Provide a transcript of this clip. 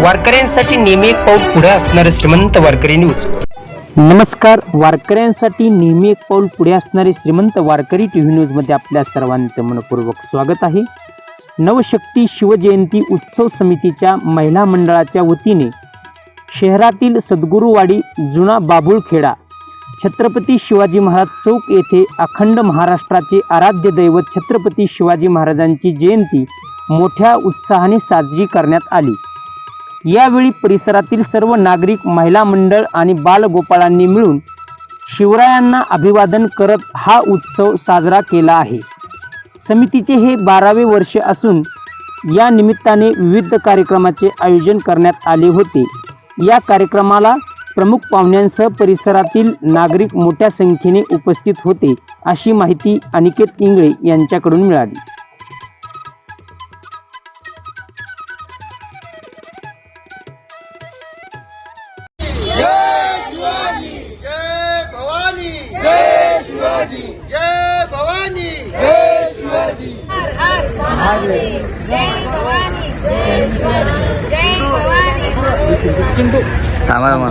वारकऱ्यांसाठी नेहमी एक पाऊल पुढे असणारे श्रीमंत वारकरी न्यूज. नमस्कार. वारकऱ्यांसाठी नेहमी एक पाऊल पुढे असणारे श्रीमंत वारकरी टी व्ही न्यूजमध्ये आपल्या सर्वांचं मनपूर्वक स्वागत आहे. नवशक्ती शिवजयंती उत्सव समितीच्या महिला मंडळाच्या वतीने शहरातील सद्गुरुवाडी जुना बाबुळखेडा छत्रपती शिवाजी महाराज चौक येथे अखंड महाराष्ट्राचे आराध्य दैवत छत्रपती शिवाजी महाराजांची जयंती मोठ्या उत्साहाने साजरी करण्यात आली. यावेळी परिसरातील सर्व नागरिक महिला मंडळ आणि बालगोपाळांनी मिळून शिवरायांना अभिवादन करत हा उत्सव साजरा केला आहे. समितीचे हे बारावे वर्ष असून या निमित्ताने विविध कार्यक्रमाचे आयोजन करण्यात आले होते. या कार्यक्रमाला प्रमुख पाहुण्यांसह परिसरातील नागरिक मोठ्या संख्येने उपस्थित होते अशी माहिती अनिकेत इंगळे यांच्याकडून मिळाली. शिवाजी जय भवानी जय शिवाजी हर हर महादेव जय भवानी जय भवानी थांबा थांबा